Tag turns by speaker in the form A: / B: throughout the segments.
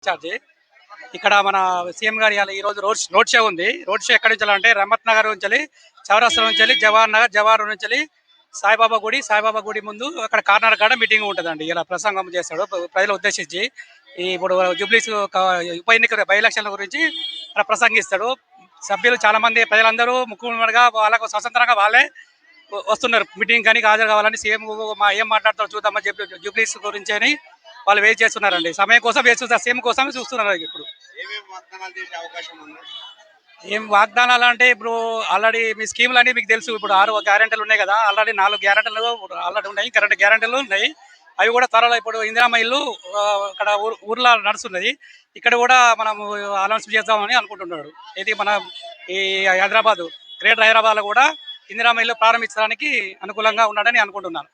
A: Incharge. ఇక్కడ మన CM గారి ఇవాళ ఈ రోజు రోడ్ రోడ్ షో ఉంది. రోడ్ షో ఎక్కడి నుంచి అంటే రమత్ నగర్ నుంచి వెళ్ళి, చౌరస్తా నుంచి జవహర్ నగర్ జవహర్ నుంచి సాయిబాబా గుడి సాయిబాబా గుడి ముందు అక్కడ కార్నర్ కాడ మీటింగ్ ఉంటుందండి. ఇలా ప్రసంగం చేస్తాడు ప్రజలు ఉద్దేశించి ఇప్పుడు జూబ్లీస్ ఉప ఎన్నిక బై ఎలక్షన్ల గురించి ప్రసంగిస్తాడు. సభ్యులు చాలా మంది ప్రజలందరూ ముఖ్యమంత్రిగా వాళ్ళకు స్వతంత్రంగా వాళ్ళే వస్తున్నారు. మీటింగ్ కానీ హాజరు కావాలని సీఎం మా ఏం మాట్లాడతారు చూద్దామని చెప్పి జూబ్లీస్ గురించి అని వాళ్ళు వెయిట్ చేస్తున్నారండి. సమయం కోసం వేచి చూస్తారు సీఎం కోసమే చూస్తున్నారు ఇప్పుడు. ఏం వాగ్దానాలు అంటే ఇప్పుడు ఆల్రెడీ మీ స్కీములు అన్ని మీకు తెలుసు. ఇప్పుడు ఆరు గ్యారెంటీలు ఉన్నాయి కదా. ఆల్రెడీ నాలుగు గ్యారెంటీలు ఆల్రెడీ ఉన్నాయి. కరెంట్ గ్యారెంటీలు ఉన్నాయి. అవి కూడా త్వరలో ఇప్పుడు ఇందిరామ ఇల్లు ఊర్- ఊర్లో నడుస్తున్నది. ఇక్కడ కూడా మనం అనౌన్స్ చేద్దామని అనుకుంటున్నాడు. ఇది మన ఈ హైదరాబాద్ గ్రేటర్ హైదరాబాద్లో కూడా ఇందిరామ ఇల్లు ప్రారంభించడానికి అనుకూలంగా ఉన్నాడని అనుకుంటున్నాను.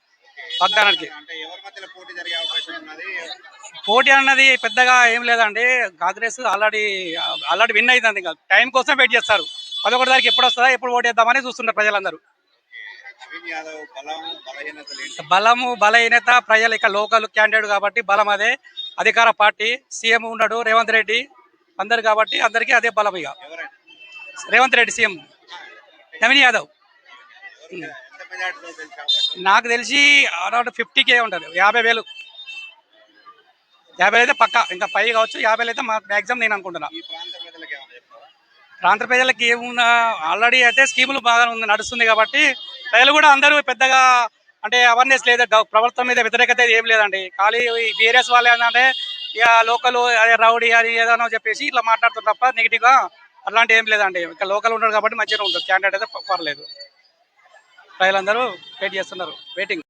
A: వాగ్దానానికి.
B: అంటే ఎవరి మధ్యలో పోటీ
A: అన్నది పెద్దగా ఏం లేదండి. కాంగ్రెస్ ఆల్రెడీ ఆల్రెడీ విన్ అయింది ఇంకా. టైం కోసం వెయిట్ చేస్తారు. పదకొండు తారీఖు ఎప్పుడు వస్తుందా ఎప్పుడు ఓటు వేద్దామని చూస్తున్నారు ప్రజలందరూ. బలము బలహీనత ప్రజలు ఇక లోకల్ క్యాండిడేట్ కాబట్టి బలం అదే. అధికార పార్టీ సీఎం ఉన్నాడు రేవంత్ రెడ్డి. అందరు కాబట్టి అందరికీ అదే బలం ఇక. రేవంత్ రెడ్డి సీఎం. నవీన్ యాదవ్? నాకు తెలిసి అరౌండ్ ఫిఫ్టీకే ఉంటుంది. యాభై వేలు. యాభై అయితే పక్క. ఇంకా పై కావచ్చు. యాభై అయితే మా మ్యాక్సిమం నేను అనుకుంటున్నా.
B: ప్రాంత ప్రజలకు
A: ఏమున్నా ఆల్రెడీ అయితే స్కీములు బాగా ఉంది నడుస్తుంది కాబట్టి ప్రజలు కూడా అందరూ పెద్దగా అంటే అవేర్నెస్ లేదు. ప్రభుత్వం మీద వ్యతిరేకత ఏం లేదండి. ఖాళీ బీఆర్ఎస్ వాళ్ళు ఏంటంటే ఇక లోకల్ అదే రౌడీ అది ఏదైనా చెప్పేసి ఇట్లా మాట్లాడుతారు తప్ప నెగిటివ్గా అట్లాంటి ఏం లేదండి. ఇక లోకల్ ఉంటారు కాబట్టి మంచిగా ఉంటుంది. క్యాండిడేట్ అయితే పర్లేదు. ప్రజలందరూ వెయిట్ చేస్తున్నారు. వెయిటింగ్